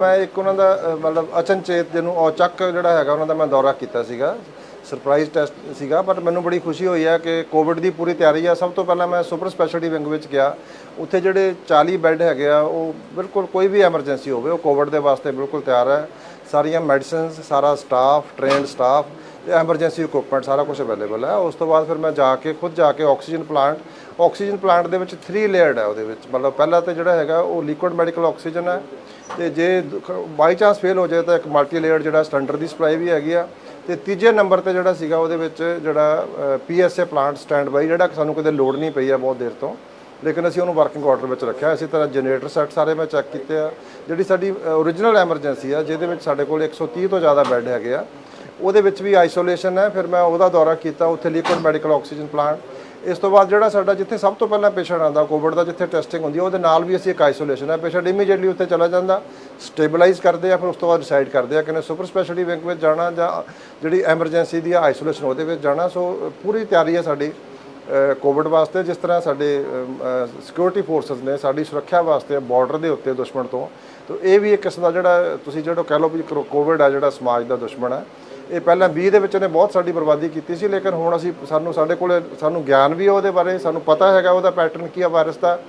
ਮੈਂ ਇੱਕ ਉਹਨਾਂ ਦਾ ਅ, ਮਤਲਬ ਅਚਨਚੇਤ ਜਿਹਨੂੰ ਔਚੱਕ ਜਿਹੜਾ ਹੈਗਾ ਉਹਨਾਂ ਦਾ ਮੈਂ ਦੌਰਾ ਕੀਤਾ ਸੀਗਾ। ਸਰਪ੍ਰਾਈਜ਼ ਟੈਸਟ ਸੀਗਾ ਬਟ ਮੈਨੂੰ ਬੜੀ ਖੁਸ਼ੀ ਹੋਈ ਹੈ ਕਿ ਕੋਵਿਡ ਦੀ ਪੂਰੀ ਤਿਆਰੀ ਆ। ਸਭ ਤੋਂ ਪਹਿਲਾਂ ਮੈਂ ਸੁਪਰ ਸਪੈਸ਼ਲਿਟੀ ਵਿੰਗ ਵਿੱਚ ਗਿਆ। ਉੱਥੇ ਜਿਹੜੇ 40 ਬੈੱਡ ਹੈਗੇ ਆ ਉਹ ਬਿਲਕੁਲ ਕੋਈ ਵੀ ਐਮਰਜੈਂਸੀ ਹੋਵੇ ਉਹ ਕੋਵਿਡ ਦੇ ਵਾਸਤੇ ਬਿਲਕੁਲ ਤਿਆਰ ਹੈ। ਸਾਰੀਆਂ ਮੈਡੀਸਿਨਸ ਸਾਰਾ ਸਟਾਫ ਟ੍ਰੇਨਡ ਸਟਾਫ ਤੇ ਐਮਰਜੈਂਸੀ ਇਕਵਿਪਮੈਂਟ ਸਾਰਾ ਕੁਝ ਅਵੇਲੇਬਲ ਹੈ। ਉਸ ਤੋਂ ਬਾਅਦ ਫਿਰ ਮੈਂ ਜਾ ਕੇ, ਖੁਦ ਜਾ ਕੇ ਆਕਸੀਜਨ ਪਲਾਂਟ ਆਕਸੀਜਨ ਪਲਾਂਟ ਦੇ ਵਿੱਚ 3 ਲੇਅਰਡ ਹੈ ਉਹਦੇ ਵਿੱਚ। ਮਤਲਬ ਪਹਿਲਾ ਤੇ ਜਿਹੜਾ ਹੈਗਾ ਉਹ ਲਿਕੁਇਡ ਮੈਡੀਕਲ ਆਕਸੀਜਨ ਹੈ ਤੇ ਜੇ ਬਾਈ ਚਾਂਸ ਫੇਲ ਹੋ ਜਾਏ ਤਾਂ ਇੱਕ ਮਲਟੀ ਲੇਅਰਡ ਜਿਹੜਾ ਸਟੈਂਡਰਡ ਦੀ ਸਪਲਾਈ ਵੀ ਹੈਗੀ ਆ। ਤੇ ਤੀਜੇ ਨੰਬਰ ਤੇ ਜਿਹੜਾ ਸੀਗਾ ਉਹਦੇ ਵਿੱਚ ਜਿਹੜਾ ਪੀਐਸਏ ਪਲਾਂਟ ਸਟੈਂਡ ਬਾਈ ਜਿਹੜਾ ਸਾਨੂੰ ਕਦੇ ਲੋਡ ਨਹੀਂ ਪਈ ਆ ਬਹੁਤ ਦੇਰ ਤੋਂ। ਲੇਕਿਨ ਅਸੀਂ ਉਹਨੂੰ ਵਰਕਿੰਗ ਆਰਡਰ ਵਿੱਚ ਰੱਖਿਆ, ਇਸੇ ਤਰ੍ਹਾਂ ਜਨਰੇਟਰ ਸੈੱਟ ਸਾਰੇ ਮੈਂ ਚੈੱਕ ਕੀਤੇ ਆ। ਜਿਹੜੀ ਸਾਡੀ ਓਰੀਜਨਲ ਐਮਰਜੈਂਸੀ ਆ, ਜਿਹਦੇ ਵਿੱਚ ਸਾਡੇ ਕੋਲ 130 ਤੋਂ ਜ਼ਿਆਦਾ ਬੈੱਡ ਹੈਗੇ ਆ, ਉਹਦੇ ਵਿੱਚ ਵੀ ਆਈਸੋਲੇਸ਼ਨ ਹੈ। ਫਿਰ ਮੈਂ ਉਹਦਾ ਦੌਰਾ ਕੀਤਾ, ਉੱਥੇ ਲਿਕੁਇਡ ਮੈਡੀਕਲ ਆਕਸੀਜਨ ਪਲਾਂਟ ਇਸ ਤੋਂ ਬਾਅਦ ਜਿਹੜਾ ਸਾਡਾ ਜਿੱਥੇ ਸਭ ਤੋਂ ਪਹਿਲਾਂ ਪੇਸ਼ੈਂਟ ਆਉਂਦਾ ਕੋਵਿਡ ਦਾ ਜਿੱਥੇ ਟੈਸਟਿੰਗ ਹੁੰਦੀ ਹੈ ਉਹਦੇ ਨਾਲ ਵੀ ਅਸੀਂ ਇੱਕ ਆਈਸੋਲੇਸ਼ਨ ਹੈ। ਪੇਸ਼ੈਂਟ ਇਮੀਡੀਏਟਲੀ ਉੱਥੇ ਚਲਾ ਜਾਂਦਾ ਸਟੇਬਲਾਈਜ਼ ਕਰਦੇ ਆ, ਫਿਰ ਉਸ ਤੋਂ ਬਾਅਦ ਡਿਸਾਈਡ ਕਰਦੇ ਆ ਕਿ ਨੇ ਸੁਪਰ ਸਪੈਸ਼ਲਿਟੀ ਵਿੰਗ ਵਿੱਚ ਜਾਣਾ ਜਾਂ ਜਿਹੜੀ ਐਮਰਜੈਂਸੀ ਦੀ ਆਈਸੋਲੇਸ਼ਨ ਉਹਦੇ ਵਿੱਚ ਜਾਣਾ। ਸੋ ਪੂਰੀ ਤਿਆਰੀ ਹੈ ਸਾਡੀ। ਕੋਵਿਡ ਵਾਸਤੇ ਜਿਸ ਤਰ੍ਹਾਂ ਸਾਡੇ ਸਿਕਿਉਰਿਟੀ ਫੋਰਸਸ ਨੇ ਸਾਡੀ ਸੁਰੱਖਿਆ ਵਾਸਤੇ ਬਾਰਡਰ ਦੇ ਉੱਤੇ ਦੁਸ਼ਮਣ ਤੋਂ, ਤਾਂ ਇਹ ਵੀ ਇੱਕ ਕਿਸਮ ਦਾ ਜਿਹੜਾ ਤੁਸੀਂ ਜਿਹੜਾ ਕਹਿ ਲਓ ਵੀ ਕੋਵਿਡ ਆ ਜਿਹੜਾ ਸਮਾਜ ਦਾ ਦੁਸ਼ਮਣ ਹੈ। ਇਹ ਪਹਿਲਾਂ 20 ਦੇ ਵਿੱਚ ਨੇ ਬਹੁਤ ਸਾਡੀ ਬਰਬਾਦੀ ਕੀਤੀ ਸੀ, ਲੇਕਿਨ ਹੁਣ ਅਸੀਂ ਸਾਨੂੰ ਸਾਡੇ ਕੋਲ ਸਾਨੂੰ ਗਿਆਨ ਵੀ ਹੈ ਉਹਦੇ ਬਾਰੇ, ਸਾਨੂੰ ਪਤਾ ਹੈਗਾ ਉਹਦਾ ਪੈਟਰਨ ਕੀ ਆ ਵਾਇਰਸ ਦਾ।